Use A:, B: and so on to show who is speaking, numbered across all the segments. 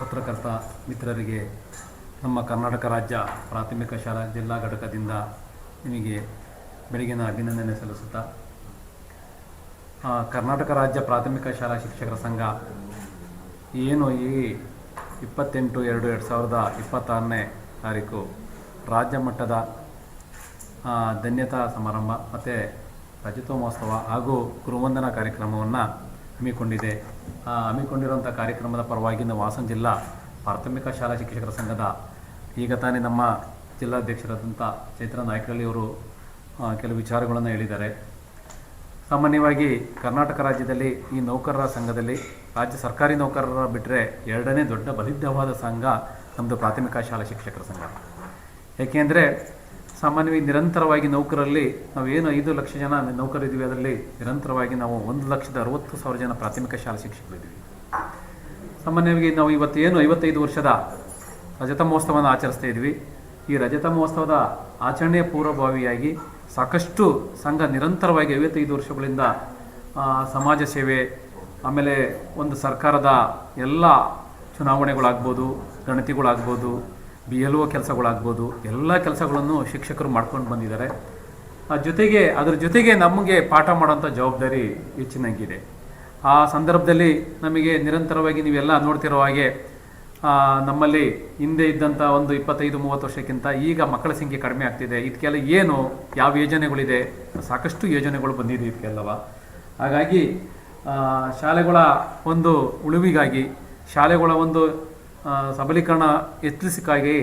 A: ಪತ್ರಕರ್ತ ಮಿತ್ರರಿಗೆ ನಮ್ಮ ಕರ್ನಾಟಕ ರಾಜ್ಯ ಪ್ರಾಥಮಿಕ ಶಾಲಾ ಜಿಲ್ಲಾ ಘಟಕದಿಂದ ನಿಮಗೆ ಬೆಳಗಿನ ಅಭಿನಂದನೆ ಸಲ್ಲಿಸುತ್ತಾ ಕರ್ನಾಟಕ ರಾಜ್ಯ ಪ್ರಾಥಮಿಕ ಶಾಲಾ ಶಿಕ್ಷಕರ ಸಂಘ ಏನು ಈ ಇಪ್ಪತ್ತೆಂಟು ಎರಡು ಎರಡು ಸಾವಿರದ ಇಪ್ಪತ್ತಾರನೇ ತಾರೀಕು ರಾಜ್ಯ ಮಟ್ಟದ ಧನ್ಯತಾ ಸಮಾರಂಭ ಮತ್ತು ರಜತೋತ್ಸವ ಹಾಗೂ ಗುರುವಂದನಾ ಕಾರ್ಯಕ್ರಮವನ್ನು ಹಮ್ಮಿಕೊಂಡಿದೆ. ಹಮ್ಮಿಕೊಂಡಿರುವಂಥ ಕಾರ್ಯಕ್ರಮದ ಪರವಾಗಿ ನಾವು ಹಾಸನ ಜಿಲ್ಲಾ ಪ್ರಾಥಮಿಕ ಶಾಲಾ ಶಿಕ್ಷಕರ ಸಂಘದ ಈಗ ತಾನೇ ನಮ್ಮ ಜಿಲ್ಲಾಧ್ಯಕ್ಷರಾದಂಥ ಚೈತ್ರ ನಾಯ್ಕಳ್ಳಿ ಅವರು ಕೆಲವು ವಿಚಾರಗಳನ್ನು ಹೇಳಿದ್ದಾರೆ. ಸಾಮಾನ್ಯವಾಗಿ ಕರ್ನಾಟಕ ರಾಜ್ಯದಲ್ಲಿ ಈ ನೌಕರರ ಸಂಘದಲ್ಲಿ ರಾಜ್ಯ ಸರ್ಕಾರಿ ನೌಕರರ ಬಿಟ್ಟರೆ ಎರಡನೇ ದೊಡ್ಡ ಬಲಿದ್ಧವಾದ ಸಂಘ ನಮ್ಮದು ಪ್ರಾಥಮಿಕ ಶಾಲಾ ಶಿಕ್ಷಕರ ಸಂಘ. ಏಕೆಂದರೆ ಸಾಮಾನ್ಯವಾಗಿ ನಿರಂತರವಾಗಿ ನೌಕರಲ್ಲಿ ನಾವು ಏನು ಐದು ಲಕ್ಷ ಜನ ನೌಕರಿದ್ದೀವಿ, ಅದರಲ್ಲಿ ನಿರಂತರವಾಗಿ ನಾವು ಒಂದು ಲಕ್ಷದ ಅರವತ್ತು ಸಾವಿರ ಜನ ಪ್ರಾಥಮಿಕ ಶಾಲಾ ಶಿಕ್ಷಕರಿದ್ದೀವಿ ಸಾಮಾನ್ಯವಾಗಿ ನಾವು ಇವತ್ತು ಏನು ಐವತ್ತೈದು ವರ್ಷದ ರಜತ ಮಹೋತ್ಸವವನ್ನು ಆಚರಿಸ್ತಾ ಇದ್ವಿ ಈ ರಜತ ಮಹೋತ್ಸವದ ಆಚರಣೆಯ ಪೂರ್ವಭಾವಿಯಾಗಿ ಸಾಕಷ್ಟು ಸಂಘ ನಿರಂತರವಾಗಿ ಐವತ್ತೈದು ವರ್ಷಗಳಿಂದ ಸಮಾಜ ಸೇವೆ, ಆಮೇಲೆ ಒಂದು ಸರ್ಕಾರದ ಎಲ್ಲ ಚುನಾವಣೆಗಳಾಗ್ಬೋದು, ಗಣತಿಗಳಾಗ್ಬೋದು ಬಿ ಎಲ್ ಒ ಕೆಲಸಗಳಾಗ್ಬೋದು, ಎಲ್ಲ ಕೆಲಸಗಳನ್ನು ಶಿಕ್ಷಕರು ಮಾಡ್ಕೊಂಡು ಬಂದಿದ್ದಾರೆ. ಜೊತೆಗೆ, ಅದ್ರ ಜೊತೆಗೆ ನಮಗೆ ಪಾಠ ಮಾಡೋಂಥ ಜವಾಬ್ದಾರಿ ಹೆಚ್ಚಿನಂಗಿದೆ. ಆ ಸಂದರ್ಭದಲ್ಲಿ ನಮಗೆ ನಿರಂತರವಾಗಿ ನೀವೆಲ್ಲ ನೋಡ್ತಿರೋ ಹಾಗೆ ನಮ್ಮಲ್ಲಿ ಹಿಂದೆ ಇದ್ದಂಥ ಒಂದು ಇಪ್ಪತ್ತೈದು, ಮೂವತ್ತು ವರ್ಷಕ್ಕಿಂತ ಈಗ ಮಕ್ಕಳ ಸಂಖ್ಯೆ ಕಡಿಮೆ ಆಗ್ತಿದೆ. ಇದಕ್ಕೆಲ್ಲ ಏನು, ಯಾವ ಯೋಜನೆಗಳಿದೆ? ಸಾಕಷ್ಟು ಯೋಜನೆಗಳು ಬಂದಿದೆ ಇದಕ್ಕೆಲ್ಲವ. ಹಾಗಾಗಿ ಶಾಲೆಗಳ ಒಂದು ಉಳಿವಿಗಾಗಿ, ಶಾಲೆಗಳ ಒಂದು ಸಬಲೀಕರಣ ಹೆಚ್ಚಿಸಕ್ಕಾಗಿ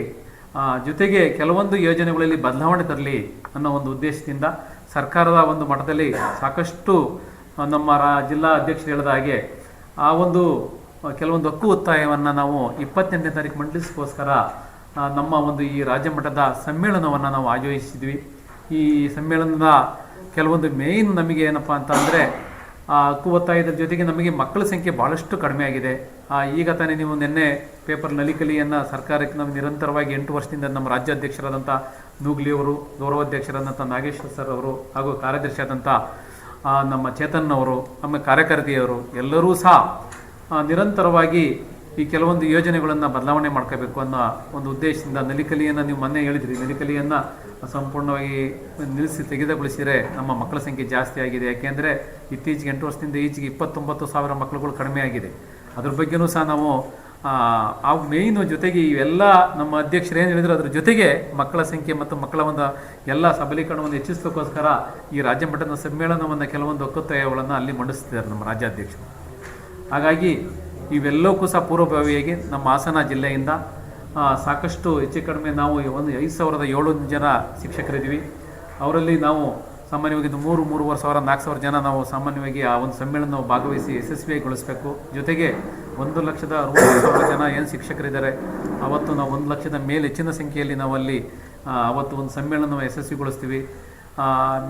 A: ಜೊತೆಗೆ ಕೆಲವೊಂದು ಯೋಜನೆಗಳಲ್ಲಿ ಬದಲಾವಣೆ ತರಲಿ ಅನ್ನೋ ಒಂದು ಉದ್ದೇಶದಿಂದ ಸರ್ಕಾರದ ಒಂದು ಮಟ್ಟದಲ್ಲಿ ಸಾಕಷ್ಟು ನಮ್ಮ ರಾ, ಜಿಲ್ಲಾ ಅಧ್ಯಕ್ಷರು ಹೇಳಿದ ಹಾಗೆ, ಆ ಒಂದು ಕೆಲವೊಂದು ಹಕ್ಕು ಒತ್ತಾಯವನ್ನು ನಾವು ಇಪ್ಪತ್ತೆಂಟನೇ ತಾರೀಕು ಮಂಡಿಸೋಸ್ಕರ ನಮ್ಮ ಒಂದು ಈ ರಾಜ್ಯ ಮಟ್ಟದ ಸಮ್ಮೇಳನವನ್ನು ನಾವು ಆಯೋಜಿಸಿದ್ವಿ. ಈ ಸಮ್ಮೇಳನದ ಕೆಲವೊಂದು ಮೇಯ್ನ್ ನಮಗೆ ಏನಪ್ಪ ಅಂತ ಒತ್ತಾಯದ ಜೊತೆಗೆ ನಮಗೆ ಮಕ್ಕಳ ಸಂಖ್ಯೆ ಭಾಳಷ್ಟು ಕಡಿಮೆ ಆಗಿದೆ ಈಗ ತಾನೇ ನೀವು ನಿನ್ನೆ ಪೇಪರ್ ನಲಿಕಲಿಯನ್ನು ಸರ್ಕಾರಕ್ಕೆ ನಾವು ನಿರಂತರವಾಗಿ ಎಂಟು ವರ್ಷದಿಂದ ನಮ್ಮ ರಾಜ್ಯಾಧ್ಯಕ್ಷರಾದಂಥ ನೂಗ್ಲಿ ಅವರು ಗೌರವಾಧ್ಯಕ್ಷರಾದಂಥ ನಾಗೇಶ್ವರ್ ಸರ್ ಅವರು ಹಾಗೂ ಕಾರ್ಯದರ್ಶಿಯಾದಂಥ ನಮ್ಮ ಚೇತನ್ ಅವರು ನಮ್ಮ ಕಾರ್ಯಕರ್ತೆಯವರು ಎಲ್ಲರೂ ಸಹ ನಿರಂತರವಾಗಿ ಈ ಕೆಲವೊಂದು ಯೋಜನೆಗಳನ್ನು ಬದಲಾವಣೆ ಮಾಡ್ಕೋಬೇಕು ಅನ್ನೋ ಒಂದು ಉದ್ದೇಶದಿಂದ ನಲಿಕಲಿಯನ್ನು ನೀವು ಮೊನ್ನೆ ಹೇಳಿದ್ರಿ. ನಲಿಕಲಿಯನ್ನು ಸಂಪೂರ್ಣವಾಗಿ ನಿಲ್ಲಿಸಿ ತೆಗೆದುಗೊಳಿಸಿದರೆ ನಮ್ಮ ಮಕ್ಕಳ ಸಂಖ್ಯೆ ಜಾಸ್ತಿ ಆಗಿದೆ. ಯಾಕೆಂದರೆ ಇತ್ತೀಚೆಗೆ ಎಂಟು ವರ್ಷದಿಂದ ಈಚೆಗೆ ಇಪ್ಪತ್ತೊಂಬತ್ತು ಸಾವಿರ ಮಕ್ಕಳುಗಳು ಕಡಿಮೆ ಆಗಿದೆ. ಅದ್ರ ಬಗ್ಗೆನೂ ಸಹ ನಾವು ಆ, ಮೇಯ್ನು ಜೊತೆಗೆ ಇವೆಲ್ಲ ನಮ್ಮ ಅಧ್ಯಕ್ಷರು ಏನು ಹೇಳಿದ್ರು ಅದ್ರ ಜೊತೆಗೆ ಮಕ್ಕಳ ಸಂಖ್ಯೆ ಮತ್ತು ಮಕ್ಕಳ ಒಂದು ಎಲ್ಲ ಸಬಲೀಕರಣವನ್ನು ಹೆಚ್ಚಿಸೋಕ್ಕೋಸ್ಕರ ಈ ರಾಜ್ಯ ಮಟ್ಟದ ಸಮ್ಮೇಳನವನ್ನು ಕೆಲವೊಂದು ಒಕ್ಕೂತಾಯಗಳನ್ನು ಅಲ್ಲಿ ಮಂಡಿಸ್ತಿದ್ದಾರೆ ನಮ್ಮ ರಾಜ್ಯಾಧ್ಯಕ್ಷರು. ಹಾಗಾಗಿ ಇವೆಲ್ಲಕ್ಕೂ ಸಹ ಪೂರ್ವಭಾವಿಯಾಗಿ ನಮ್ಮ ಹಾಸನ ಜಿಲ್ಲೆಯಿಂದ ಸಾಕಷ್ಟು ಹೆಚ್ಚು ಕಡಿಮೆ ನಾವು ಒಂದು ಐದು ಸಾವಿರದ ಏಳು ಜನ ಶಿಕ್ಷಕರಿದ್ದೀವಿ. ಅವರಲ್ಲಿ ನಾವು ಸಾಮಾನ್ಯವಾಗಿ ಇದು ಮೂರು, ಮೂರುವರೆ ಸಾವಿರ, ನಾಲ್ಕು ಸಾವಿರ ಜನ ನಾವು ಸಾಮಾನ್ಯವಾಗಿ ಆ ಒಂದು ಸಮ್ಮೇಳನ ಭಾಗವಹಿಸಿ ಯಶಸ್ವಿಗೊಳಿಸಬೇಕು. ಜೊತೆಗೆ ಒಂದು ಲಕ್ಷದ ಅರವತ್ತು ಸಾವಿರ ಜನ ಏನು ಶಿಕ್ಷಕರಿದ್ದಾರೆ, ಅವತ್ತು ನಾವು ಒಂದು ಲಕ್ಷದ ಮೇಲೆ ಹೆಚ್ಚಿನ ಸಂಖ್ಯೆಯಲ್ಲಿ ನಾವು ಅಲ್ಲಿ ಅವತ್ತು ಒಂದು ಸಮ್ಮೇಳನ ಯಶಸ್ವಿಗೊಳಿಸ್ತೀವಿ.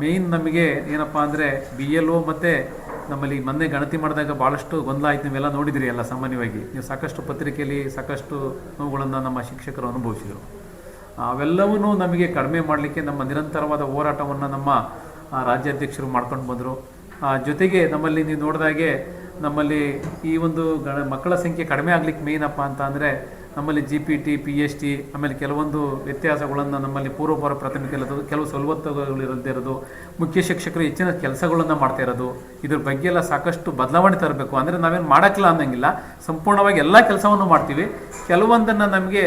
A: ಮೇಯ್ನ್ ನಮಗೆ ಏನಪ್ಪ ಅಂದರೆ ಬಿ ಎಲ್ ಒ ಮತ್ತು ನಮ್ಮಲ್ಲಿ ಮೊನ್ನೆ ಗಣತಿ ಮಾಡಿದಾಗ ಭಾಳಷ್ಟು ಗೊಂದಲ ಆಯ್ತು. ನೀವೆಲ್ಲ ನೋಡಿದಿರಿ ಎಲ್ಲ ಸಾಮಾನ್ಯವಾಗಿ. ನೀವು ಸಾಕಷ್ಟು ಪತ್ರಿಕೆಯಲ್ಲಿ ಸಾಕಷ್ಟು ನೋವುಗಳನ್ನು ನಮ್ಮ ಶಿಕ್ಷಕರು ಅನುಭವಿಸಿದರು. ಅವೆಲ್ಲವನ್ನೂ ನಮಗೆ ಕಡಿಮೆ ಮಾಡಲಿಕ್ಕೆ ನಮ್ಮ ನಿರಂತರವಾದ ಹೋರಾಟವನ್ನು ನಮ್ಮ ರಾಜ್ಯಾಧ್ಯಕ್ಷರು ಮಾಡ್ಕೊಂಡು ಬಂದರು. ಜೊತೆಗೆ ನಮ್ಮಲ್ಲಿ ನೀವು ನೋಡಿದಾಗೆ ನಮ್ಮಲ್ಲಿ ಈ ಒಂದು ಗಣ ಮಕ್ಕಳ ಸಂಖ್ಯೆ ಕಡಿಮೆ ಆಗ್ಲಿಕ್ಕೆ ಮೇನಪ್ಪ ಅಂತ ಅಂದರೆ ನಮ್ಮಲ್ಲಿ G P T P H T ಆಮೇಲೆ ಕೆಲವೊಂದು ವ್ಯತ್ಯಾಸಗಳನ್ನು ನಮ್ಮಲ್ಲಿ ಪೂರ್ವಪರ ಇರೋದು, ಕೆಲವು ಸವಲತ್ತುಗಳು ಇರದೇ ಇರೋದು, ಮುಖ್ಯ ಶಿಕ್ಷಕರು ಹೆಚ್ಚಿನ ಕೆಲಸಗಳನ್ನು ಮಾಡ್ತಾ ಇರೋದು, ಇದ್ರ ಬಗ್ಗೆ ಎಲ್ಲ ಸಾಕಷ್ಟು ಬದಲಾವಣೆ ತರಬೇಕು. ಅಂದರೆ ನಾವೇನು ಮಾಡೋಕ್ಕಿಲ್ಲ ಅನ್ನೋಂಗಿಲ್ಲ. ಸಂಪೂರ್ಣವಾಗಿ ಎಲ್ಲ ಕೆಲಸವನ್ನು ಮಾಡ್ತೀವಿ. ಕೆಲವೊಂದನ್ನು ನಮಗೆ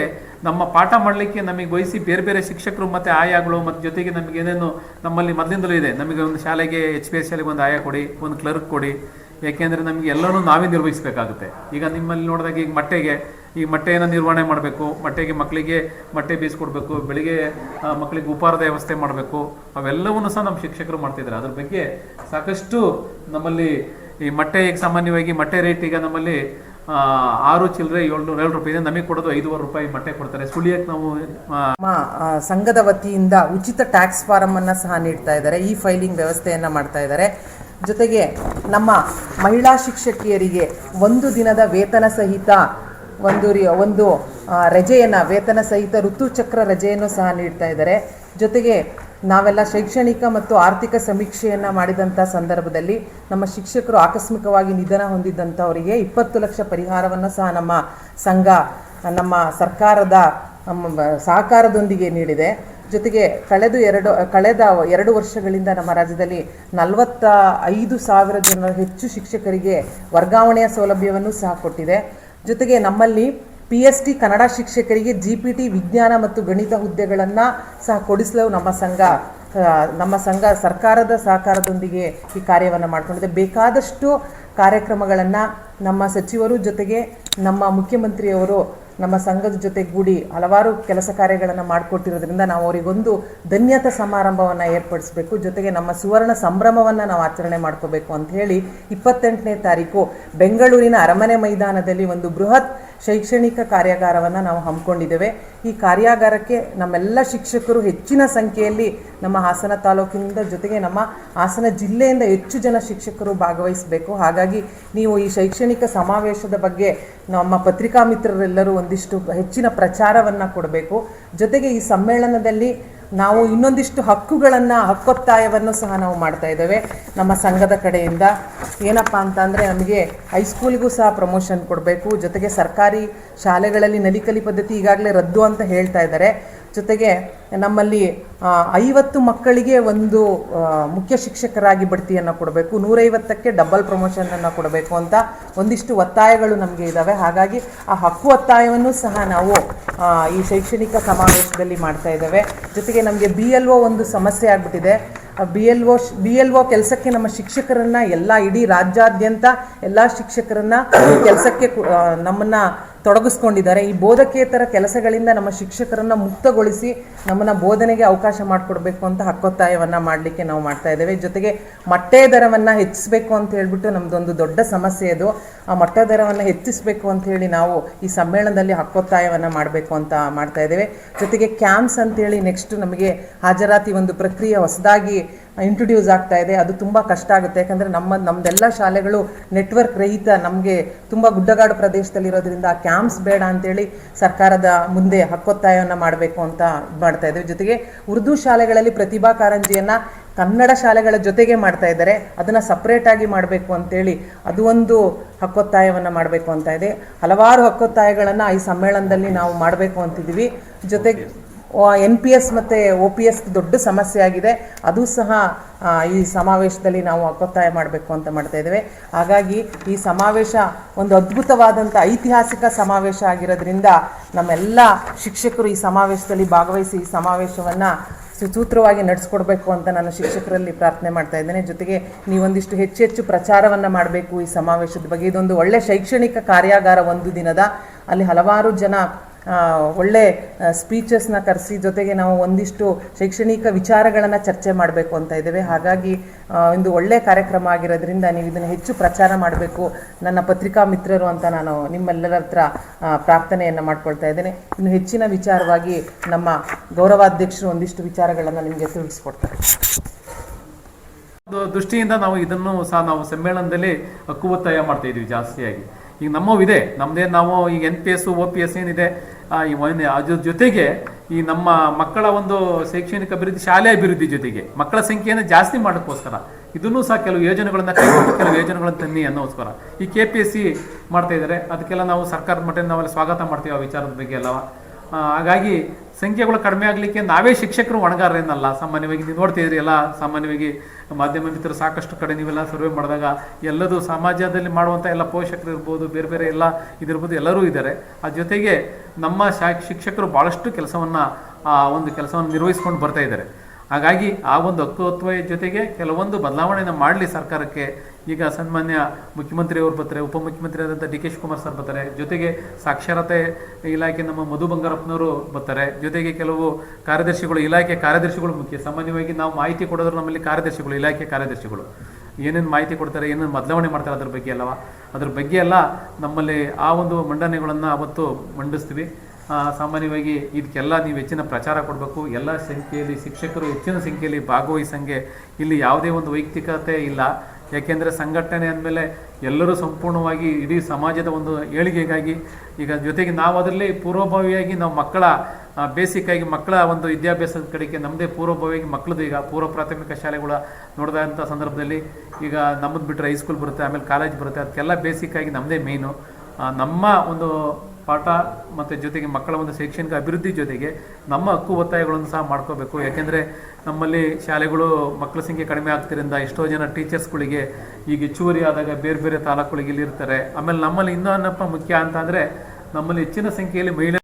A: ನಮ್ಮ ಪಾಠ ಮಾಡಲಿಕ್ಕೆ ನಮಗೆ ವಹಿಸಿ ಬೇರೆ ಬೇರೆ ಶಿಕ್ಷಕರು ಮತ್ತು ಆಯಾಗಳು ಮತ್ತು ಜೊತೆಗೆ ನಮಗೆ ಏನೇನು ನಮ್ಮಲ್ಲಿ ಮೊದಲಿಂದಲೂ ಇದೆ. ನಮಗೆ ಒಂದು ಶಾಲೆಗೆ ಎಚ್ ಪಿ ಎಸ್ ಶಾಲೆಗೆ ಒಂದು ಆಯಾ ಕೊಡಿ, ಒಂದು ಕ್ಲರ್ಕ್ ಕೊಡಿ ಯಾಕೆಂದರೆ ನಮಗೆ ಎಲ್ಲನೂ ನಾವೇ ನಿರ್ವಹಿಸಬೇಕಾಗುತ್ತೆ. ಈಗ ನಿಮ್ಮಲ್ಲಿ ನೋಡಿದಾಗ ಈಗ ಮೊಟ್ಟೆಗೆ ಈ ಮೊಟ್ಟೆಯನ್ನು ನಿರ್ವಹಣೆ ಮಾಡಬೇಕು, ಮೊಟ್ಟೆಗೆ ಮಕ್ಕಳಿಗೆ ಮೊಟ್ಟೆ ಬೀಸ್ಕೊಡ್ಬೇಕು, ಬೆಳಿಗ್ಗೆ ಮಕ್ಕಳಿಗೆ ಉಪಹಾರದ ವ್ಯವಸ್ಥೆ ಮಾಡಬೇಕು, ಅವೆಲ್ಲವನ್ನು ಸಹ ನಮ್ಮ ಶಿಕ್ಷಕರು ಮಾಡ್ತಿದ್ದಾರೆ. ಅದ್ರ ಬಗ್ಗೆ ಸಾಕಷ್ಟು ನಮ್ಮಲ್ಲಿ ಈ ಮೊಟ್ಟೆ ಈಗ ಸಾಮಾನ್ಯವಾಗಿ ಮೊಟ್ಟೆ ರೇಟ್ ಈಗ ನಮ್ಮಲ್ಲಿ ಆರು ಚಿಲ್ಲರೆ ಏಳ್ನೂರ ಏಳು ರೂಪಾಯಿ ನಮಗೆ ಕೊಡೋದು ಐದುವರೆ ರೂಪಾಯಿ ಮೊಟ್ಟೆ ಕೊಡ್ತಾರೆ. ಸುಳಿಯಕ್ಕೆ ನಾವು
B: ಸಂಘದ ವತಿಯಿಂದ ಉಚಿತ ಟ್ಯಾಕ್ಸ್ ಫಾರಂ ಅನ್ನ ಸಹ ನೀಡ್ತಾ ಇದ್ದಾರೆ. ಈ ಫೈಲಿಂಗ್ ವ್ಯವಸ್ಥೆಯನ್ನ ಮಾಡ್ತಾ ಇದ್ದಾರೆ. ಜೊತೆಗೆ ನಮ್ಮ ಮಹಿಳಾ ಶಿಕ್ಷಕಿಯರಿಗೆ ಒಂದು ದಿನದ ವೇತನ ಸಹಿತ ಒಂದು ರಿ, ಒಂದು ರಜೆಯನ್ನು, ವೇತನ ಸಹಿತ ಋತುಚಕ್ರ ರಜೆಯನ್ನು ಸಹ ನೀಡ್ತಾ ಇದ್ದಾರೆ. ಜೊತೆಗೆ ನಾವೆಲ್ಲ ಶೈಕ್ಷಣಿಕ ಮತ್ತು ಆರ್ಥಿಕ ಸಮೀಕ್ಷೆಯನ್ನು ಮಾಡಿದಂಥ ಸಂದರ್ಭದಲ್ಲಿ ನಮ್ಮ ಶಿಕ್ಷಕರು ಆಕಸ್ಮಿಕವಾಗಿ ನಿಧನ ಹೊಂದಿದ್ದಂಥವರಿಗೆ ಇಪ್ಪತ್ತು ಲಕ್ಷ ಪರಿಹಾರವನ್ನು ಸಹ ನಮ್ಮ ಸಂಘ, ನಮ್ಮ ಸರ್ಕಾರದ ಸಹಕಾರದೊಂದಿಗೆ ನೀಡಿದೆ. ಜೊತೆಗೆ ಕಳೆದ ಎರಡು ಕಳೆದ ಎರಡು ವರ್ಷಗಳಿಂದ ನಮ್ಮ ರಾಜ್ಯದಲ್ಲಿ ನಲವತ್ತ ಐದು ಸಾವಿರ ಜನ ಹೆಚ್ಚು ಶಿಕ್ಷಕರಿಗೆ ವರ್ಗಾವಣೆಯ ಸೌಲಭ್ಯವನ್ನು ಸಹ ಕೊಟ್ಟಿದೆ. ಜೊತೆಗೆ ನಮ್ಮಲ್ಲಿ ಪಿ ಎಸ್ ಟಿ ಕನ್ನಡ ಶಿಕ್ಷಕರಿಗೆ ಜಿ ಪಿ ಟಿ ವಿಜ್ಞಾನ ಮತ್ತು ಗಣಿತ ಹುದ್ದೆಗಳನ್ನು ಸಹ ಕೊಡಿಸಲು ನಮ್ಮ ಸಂಘ ನಮ್ಮ ಸಂಘ ಸರ್ಕಾರದ ಸಹಕಾರದೊಂದಿಗೆ ಈ ಕಾರ್ಯವನ್ನು ಮಾಡಿಕೊಂಡಿದೆ. ಬೇಕಾದಷ್ಟು ಕಾರ್ಯಕ್ರಮಗಳನ್ನು ನಮ್ಮ ಸಚಿವರು ಜೊತೆಗೆ ನಮ್ಮ ಮುಖ್ಯಮಂತ್ರಿಯವರು ನಮ್ಮ ಸಂಘದ ಜೊತೆಗೂಡಿ ಹಲವಾರು ಕೆಲಸ ಕಾರ್ಯಗಳನ್ನು ಮಾಡಿಕೊಟ್ಟಿರೋದ್ರಿಂದ ನಾವು ಅವರಿಗೊಂದು ಧನ್ಯತಾ ಸಮಾರಂಭವನ್ನು ಏರ್ಪಡಿಸಬೇಕು. ಜೊತೆಗೆ ನಮ್ಮ ಸುವರ್ಣ ಸಂಭ್ರಮವನ್ನು ನಾವು ಆಚರಣೆ ಮಾಡ್ಕೋಬೇಕು ಅಂತ ಹೇಳಿ ಇಪ್ಪತ್ತೆಂಟನೇ ತಾರೀಕು ಬೆಂಗಳೂರಿನ ಅರಮನೆ ಮೈದಾನದಲ್ಲಿ ಒಂದು ಬೃಹತ್ ಶೈಕ್ಷಣಿಕ ಕಾರ್ಯಾಗಾರವನ್ನು ನಾವು ಹಮ್ಮಿಕೊಂಡಿದ್ದೇವೆ. ಈ ಕಾರ್ಯಾಗಾರಕ್ಕೆ ನಮ್ಮೆಲ್ಲ ಶಿಕ್ಷಕರು ಹೆಚ್ಚಿನ ಸಂಖ್ಯೆಯಲ್ಲಿ ನಮ್ಮ ಹಾಸನ ತಾಲೂಕಿನಿಂದ ಜೊತೆಗೆ ನಮ್ಮ ಹಾಸನ ಜಿಲ್ಲೆಯಿಂದ ಹೆಚ್ಚು ಜನ ಶಿಕ್ಷಕರು ಭಾಗವಹಿಸಬೇಕು. ಹಾಗಾಗಿ ನೀವು ಈ ಶೈಕ್ಷಣಿಕ ಸಮಾವೇಶದ ಬಗ್ಗೆ ನಮ್ಮ ಪತ್ರಿಕಾ ಮಿತ್ರರೆಲ್ಲರೂ ಒಂದಿಷ್ಟು ಹೆಚ್ಚಿನ ಪ್ರಚಾರವನ್ನು ಕೊಡಬೇಕು. ಜೊತೆಗೆ ಈ ಸಮ್ಮೇಳನದಲ್ಲಿ ನಾವು ಇನ್ನೊಂದಿಷ್ಟು ಹಕ್ಕುಗಳನ್ನು, ಹಕ್ಕೊತ್ತಾಯವನ್ನು ಸಹ ನಾವು ಮಾಡ್ತಾ ಇದ್ದೇವೆ. ನಮ್ಮ ಸಂಘದ ಕಡೆಯಿಂದ. ಏನಪ್ಪ ಅಂತ ಅಂದರೆ ನಮಗೆ ಹೈಸ್ಕೂಲಿಗೂ ಸಹ ಪ್ರಮೋಷನ್ ಕೊಡಬೇಕು. ಜೊತೆಗೆ ಸರ್ಕಾರಿ ಶಾಲೆಗಳಲ್ಲಿ ನಲಿಕಲಿ ಪದ್ಧತಿ ಈಗಾಗಲೇ ರದ್ದು ಅಂತ ಹೇಳ್ತಾ ಇದ್ದಾರೆ. ಜೊತೆಗೆ ನಮ್ಮಲ್ಲಿ ಐವತ್ತು ಮಕ್ಕಳಿಗೆ ಒಂದು ಮುಖ್ಯ ಶಿಕ್ಷಕರಾಗಿ ಬಡ್ತಿಯನ್ನು ಕೊಡಬೇಕು. ನೂರೈವತ್ತಕ್ಕೆ ಡಬಲ್ ಪ್ರಮೋಷನನ್ನು ಕೊಡಬೇಕು ಅಂತ ಒಂದಿಷ್ಟು ಒತ್ತಾಯಗಳು ನಮಗೆ ಇದ್ದಾವೆ ಹಾಗಾಗಿ ಆ ಹಕ್ಕು ಒತ್ತಾಯವನ್ನು ಸಹ ನಾವು ಈ ಶೈಕ್ಷಣಿಕ ಸಮಾವೇಶದಲ್ಲಿ ಮಾಡ್ತಾ ಇದ್ದೇವೆ. ಜೊತೆಗೆ ನಮಗೆ ಬಿ ಎಲ್ ಒ ಒಂದು ಸಮಸ್ಯೆ ಆಗಿಬಿಟ್ಟಿದೆ. B L O B L O ಕೆಲಸಕ್ಕೆ ನಮ್ಮ ಶಿಕ್ಷಕರನ್ನು ಎಲ್ಲ ಇಡೀ ರಾಜ್ಯಾದ್ಯಂತ ಎಲ್ಲ ಶಿಕ್ಷಕರನ್ನು ಕೆಲಸಕ್ಕೆ ನಮ್ಮನ್ನ ತೊಡಗಿಸ್ಕೊಂಡಿದ್ದಾರೆ. ಈ ಬೋಧಕೇತರ ಕೆಲಸಗಳಿಂದ ನಮ್ಮ ಶಿಕ್ಷಕರನ್ನು ಮುಕ್ತಗೊಳಿಸಿ ನಮ್ಮನ್ನು ಬೋಧನೆಗೆ ಅವಕಾಶ ಮಾಡಿಕೊಡ್ಬೇಕು ಅಂತ ಹಕ್ಕೊತ್ತಾಯವನ್ನ ಮಾಡಲಿಕ್ಕೆ ನಾವು ಮಾಡ್ತಾ ಇದ್ದೇವೆ. ಜೊತೆಗೆ ಮೊಟ್ಟೆ ದರವನ್ನು ಹೆಚ್ಚಿಸಬೇಕು ಅಂತ ಹೇಳ್ಬಿಟ್ಟು ನಮ್ದೊಂದು ದೊಡ್ಡ ಸಮಸ್ಯೆ ಅದು. ಆ ಮೊಟ್ಟೆ ದರವನ್ನು ಹೆಚ್ಚಿಸಬೇಕು ಅಂತ ಹೇಳಿ ನಾವು ಈ ಸಮ್ಮೇಳನದಲ್ಲಿ ಹಕ್ಕೊತ್ತಾಯವನ್ನ ಮಾಡಬೇಕು ಅಂತ ಮಾಡ್ತಾ ಇದ್ದೇವೆ. ಜೊತೆಗೆ ಕ್ಯಾಂಪ್ಸ್ ಅಂತೇಳಿ ನೆಕ್ಸ್ಟ್ ನಮಗೆ ಹಾಜರಾತಿ ಒಂದು ಪ್ರಕ್ರಿಯೆ ಹೊಸದಾಗಿ ಇಂಟ್ರೊಡ್ಯೂಸ್ ಆಗ್ತಾ ಇದೆ. ಅದು ತುಂಬ ಕಷ್ಟ ಆಗುತ್ತೆ. ಯಾಕಂದರೆ ನಮ್ಮ ನಮ್ಮದೆಲ್ಲ ಶಾಲೆಗಳು ನೆಟ್ವರ್ಕ್ ರಹಿತ, ನಮಗೆ ತುಂಬ ಗುಡ್ಡಗಾಡು ಪ್ರದೇಶದಲ್ಲಿರೋದ್ರಿಂದ ಆ ಕ್ಯಾಂಪ್ಸ್ ಬೇಡ ಅಂತೇಳಿ ಸರ್ಕಾರದ ಮುಂದೆ ಹಕ್ಕೊತ್ತಾಯವನ್ನು ಮಾಡಬೇಕು ಅಂತ ಮಾಡ್ತಾ ಇದ್ದೇವೆ. ಜೊತೆಗೆ ಉರ್ದು ಶಾಲೆಗಳಲ್ಲಿ ಪ್ರತಿಭಾ ಕಾರಂಜಿಯನ್ನು ಕನ್ನಡ ಶಾಲೆಗಳ ಜೊತೆಗೆ ಮಾಡ್ತಾ ಇದ್ದಾರೆ. ಅದನ್ನು ಸಪ್ರೇಟಾಗಿ ಮಾಡಬೇಕು ಅಂತೇಳಿ ಅದು ಒಂದು ಹಕ್ಕೊತ್ತಾಯವನ್ನು ಮಾಡಬೇಕು ಅಂತ ಇದೆ. ಹಲವಾರು ಹಕ್ಕೊತ್ತಾಯಗಳನ್ನು ಈ ಸಮ್ಮೇಳನದಲ್ಲಿ ನಾವು ಮಾಡಬೇಕು ಅಂತಿದ್ದೀವಿ. ಜೊತೆಗೆ ಎನ್ ಪಿ ಎಸ್ ಮತ್ತು ಒ ಪಿ ಎಸ್ ದೊಡ್ಡ ಸಮಸ್ಯೆ ಆಗಿದೆ. ಅದು ಸಹ ಈ ಸಮಾವೇಶದಲ್ಲಿ ನಾವು ಒತ್ತಾಯ ಮಾಡಬೇಕು ಅಂತ ಮಾಡ್ತಾ ಇದ್ದೇವೆ. ಹಾಗಾಗಿ ಈ ಸಮಾವೇಶ ಒಂದು ಅದ್ಭುತವಾದಂಥ ಐತಿಹಾಸಿಕ ಸಮಾವೇಶ ಆಗಿರೋದ್ರಿಂದ ನಮ್ಮೆಲ್ಲ ಶಿಕ್ಷಕರು ಈ ಸಮಾವೇಶದಲ್ಲಿ ಭಾಗವಹಿಸಿ ಈ ಸಮಾವೇಶವನ್ನು ಸುಸೂತ್ರವಾಗಿ ನಡೆಸ್ಕೊಡ್ಬೇಕು ಅಂತ ನಾನು ಶಿಕ್ಷಕರಲ್ಲಿ ಪ್ರಾರ್ಥನೆ ಮಾಡ್ತಾ ಇದ್ದೇನೆ. ಜೊತೆಗೆ ನೀವೊಂದಿಷ್ಟು ಹೆಚ್ಚು ಹೆಚ್ಚು ಪ್ರಚಾರವನ್ನು ಮಾಡಬೇಕು ಈ ಸಮಾವೇಶದ ಬಗ್ಗೆ. ಇದೊಂದು ಒಳ್ಳೆ ಶೈಕ್ಷಣಿಕ ಕಾರ್ಯಾಗಾರ ಒಂದು ದಿನದ. ಅಲ್ಲಿ ಹಲವಾರು ಜನ ಒಳ್ಳೆ ಸ್ಪೀಚಸ್ನ ಕರೆಸಿ ಜೊತೆಗೆ ನಾವು ಒಂದಿಷ್ಟು ಶೈಕ್ಷಣಿಕ ವಿಚಾರಗಳನ್ನು ಚರ್ಚೆ ಮಾಡಬೇಕು ಅಂತ ಇದ್ದೇವೆ. ಹಾಗಾಗಿ ಒಂದು ಒಳ್ಳೆ ಕಾರ್ಯಕ್ರಮ ಆಗಿರೋದ್ರಿಂದ ನೀವು ಇದನ್ನು ಹೆಚ್ಚು ಪ್ರಚಾರ ಮಾಡಬೇಕು. ನನ್ನ ಪತ್ರಿಕಾ ಮಿತ್ರರು ಅಂತ ನಾನು ನಿಮ್ಮೆಲ್ಲರ ಹತ್ರ ಪ್ರಾರ್ಥನೆಯನ್ನು ಮಾಡ್ಕೊಳ್ತಾ ಇದ್ದೇನೆ. ಇನ್ನು ಹೆಚ್ಚಿನ ವಿಚಾರವಾಗಿ ನಮ್ಮ ಗೌರವಾಧ್ಯಕ್ಷರು ಒಂದಿಷ್ಟು ವಿಚಾರಗಳನ್ನು ನಿಮಗೆ ತಿಳಿಸ್ಕೊಡ್ತಾರೆ.
A: ದೃಷ್ಟಿಯಿಂದ ನಾವು ಇದನ್ನು ಸಹ ನಾವು ಸಮ್ಮೇಳನದಲ್ಲಿ ಹಕ್ಕು ಒತ್ತಾಯ ಮಾಡ್ತಾ ಇದೀವಿ ಜಾಸ್ತಿಯಾಗಿ. ಈಗ ನಮ್ಮವಿದೆ. ನಮ್ಮದೇ ನಾವು ಈಗ N P S O P S ಏನಿದೆ ಈ ಅದ್ರ ಜೊತೆಗೆ ಈ ನಮ್ಮ ಮಕ್ಕಳ ಒಂದು ಶೈಕ್ಷಣಿಕ ಅಭಿವೃದ್ಧಿ ಶಾಲೆ ಅಭಿವೃದ್ಧಿ ಜೊತೆಗೆ ಮಕ್ಕಳ ಸಂಖ್ಯೆಯನ್ನು ಜಾಸ್ತಿ ಮಾಡೋಕ್ಕೋಸ್ಕರ ಇದನ್ನೂ ಸಹ ಕೆಲವು ಯೋಜನೆಗಳನ್ನ ಕೈಗೊಂಡು ಕೆಲವು ಯೋಜನೆಗಳನ್ನು ತನ್ನಿ ಅನ್ನೋಸ್ಕರ. ಈ ಕೆ ಪಿ ಎಸ್ ಸಿ ಮಾಡ್ತಾ ಇದ್ದಾರೆ. ಅದಕ್ಕೆಲ್ಲ ನಾವು ಸರ್ಕಾರದ ಮಟ್ಟ ನಾವೆಲ್ಲ ಸ್ವಾಗತ ಮಾಡ್ತೀವಿ ಆ ವಿಚಾರದ ಬಗ್ಗೆ ಎಲ್ಲ ಆ, ಹಾಗಾಗಿ ಸಂಖ್ಯೆಗಳು ಕಡಿಮೆ ಆಗಲಿಕ್ಕೆ ನಾವೇ ಶಿಕ್ಷಕರು ಹೊಣೆಗಾರರೇನಲ್ಲ ಸಾಮಾನ್ಯವಾಗಿ ನೀವು ನೋಡ್ತಿದ್ರಿ ಎಲ್ಲ, ಸಾಮಾನ್ಯವಾಗಿ ಮಾಧ್ಯಮ ಮಿತ್ರರು ಸಾಕಷ್ಟು ಕಡೆ ನೀವೆಲ್ಲ ಸರ್ವೆ ಮಾಡಿದಾಗ ಎಲ್ಲದೂ ಸಮಾಜದಲ್ಲಿ ಮಾಡುವಂಥ ಎಲ್ಲ ಪೋಷಕರು ಇರ್ಬೋದು, ಬೇರೆ ಬೇರೆ ಎಲ್ಲ ಇದಿರ್ಬೋದು, ಎಲ್ಲರೂ ಇದ್ದಾರೆ. ಆ ಜೊತೆಗೆ ನಮ್ಮ ಶಿಕ್ಷಕರು ಭಾಳಷ್ಟು ಕೆಲಸವನ್ನು, ಆ, ಒಂದು ಕೆಲಸವನ್ನು ನಿರ್ವಹಿಸ್ಕೊಂಡು ಬರ್ತಾ ಇದ್ದಾರೆ. ಹಾಗಾಗಿ ಆ ಒಂದು ಹಕ್ಕುತ್ವ ಜೊತೆಗೆ ಕೆಲವೊಂದು ಬದಲಾವಣೆಯನ್ನು ಮಾಡಲಿ ಸರ್ಕಾರಕ್ಕೆ. ಈಗ ಸನ್ಮಾನ್ಯ ಮುಖ್ಯಮಂತ್ರಿಯವರು ಬರ್ತಾರೆ, ಉಪಮುಖ್ಯಮಂತ್ರಿ ಆದಂಥ ಡಿ ಕೆ ಶಿವಕುಮಾರ್ ಸರ್ ಬರ್ತಾರೆ. ಜೊತೆಗೆ ಸಾಕ್ಷರತೆ ಇಲಾಖೆ ನಮ್ಮ ಮಧು ಬಂಗಾರಪ್ಪನವರು ಬರ್ತಾರೆ. ಜೊತೆಗೆ ಕೆಲವು ಕಾರ್ಯದರ್ಶಿಗಳು, ಇಲಾಖೆ ಕಾರ್ಯದರ್ಶಿಗಳು ಮುಖ್ಯ. ಸಾಮಾನ್ಯವಾಗಿ ನಾವು ಮಾಹಿತಿ ಕೊಡೋದ್ರೆ ನಮ್ಮಲ್ಲಿ ಕಾರ್ಯದರ್ಶಿಗಳು, ಇಲಾಖೆ ಕಾರ್ಯದರ್ಶಿಗಳು. ಏನೇನು ಮಾಹಿತಿ ಕೊಡ್ತಾರೆ, ಏನೇನು ಬದಲಾವಣೆ ಮಾಡ್ತಾರೆ ಅದ್ರ ಬಗ್ಗೆ ಅಲ್ಲವಾ? ಅದ್ರ ಬಗ್ಗೆ ಎಲ್ಲ ನಮ್ಮಲ್ಲಿ ಆ ಒಂದು ಮಂಡನೆಗಳನ್ನು ಅವತ್ತು ಮಂಡಿಸ್ತೀವಿ. ಸಾಮಾನ್ಯವಾಗಿ ಇದಕ್ಕೆಲ್ಲ ನೀವು ಹೆಚ್ಚಿನ ಪ್ರಚಾರ ಕೊಡಬೇಕು. ಎಲ್ಲ ಸಂಖ್ಯೆಯಲ್ಲಿ ಶಿಕ್ಷಕರು ಹೆಚ್ಚಿನ ಸಂಖ್ಯೆಯಲ್ಲಿ ಭಾಗವಹಿಸಂಗೆ ಇಲ್ಲಿ ಯಾವುದೇ ಒಂದು ವೈಯಕ್ತಿಕತೆ ಇಲ್ಲ. ಯಾಕೆಂದರೆ ಸಂಘಟನೆ ಅಂದಮೇಲೆ ಎಲ್ಲರೂ ಸಂಪೂರ್ಣವಾಗಿ ಇಡೀ ಸಮಾಜದ ಒಂದು ಏಳಿಗೆಗಾಗಿ ಈಗ ಜೊತೆಗೆ ನಾವು ಅದರಲ್ಲಿ ಪೂರ್ವಭಾವಿಯಾಗಿ ನಾವು ಮಕ್ಕಳ ಬೇಸಿಕ್ ಆಗಿ ಮಕ್ಕಳ ಒಂದು ವಿದ್ಯಾಭ್ಯಾಸದ ಕಡೆಗೆ ನಮ್ಮದೇ ಪೂರ್ವಭಾವಿಯಾಗಿ ಮಕ್ಕಳದು ಈಗ ಪೂರ್ವ ಪ್ರಾಥಮಿಕ ಶಾಲೆಗಳ ನೋಡಿದಂಥ ಸಂದರ್ಭದಲ್ಲಿ ಈಗ ನಮ್ಮದು ಬಿಟ್ಟರೆ ಹೈಸ್ಕೂಲ್ ಬರುತ್ತೆ, ಆಮೇಲೆ ಕಾಲೇಜ್ ಬರುತ್ತೆ. ಅದಕ್ಕೆಲ್ಲ ಬೇಸಿಕ್ ಆಗಿ ನಮ್ಮದೇ ಮೇಯ್ನು ನಮ್ಮ ಒಂದು ಪಾಠ ಮತ್ತು ಜೊತೆಗೆ ಮಕ್ಕಳ ಒಂದು ಶೈಕ್ಷಣಿಕ ಅಭಿವೃದ್ಧಿ ಜೊತೆಗೆ ನಮ್ಮ ಹಕ್ಕು ಒತ್ತಾಯಗಳನ್ನು ಸಹ ಮಾಡ್ಕೋಬೇಕು. ಯಾಕೆಂದರೆ ನಮ್ಮಲ್ಲಿ ಶಾಲೆಗಳು ಮಕ್ಕಳ ಸಂಖ್ಯೆ ಕಡಿಮೆ ಆಗ್ತಿರಿಂದ ಎಷ್ಟೋ ಜನ ಟೀಚರ್ಸ್ಗಳಿಗೆ ಈಗ ಹೆಚ್ಚುವರಿ ಆದಾಗ ಬೇರೆ ಬೇರೆ ತಾಲೂಕುಗಳಿಗೆ ಇಲ್ಲಿ ಇರ್ತಾರೆ ಆಮೇಲೆ ನಮ್ಮಲ್ಲಿ ಇನ್ನೂ ಏನಪ್ಪ ಮುಖ್ಯ ಅಂತ ನಮ್ಮಲ್ಲಿ ಹೆಚ್ಚಿನ ಸಂಖ್ಯೆಯಲ್ಲಿ ಮಹಿಳೆ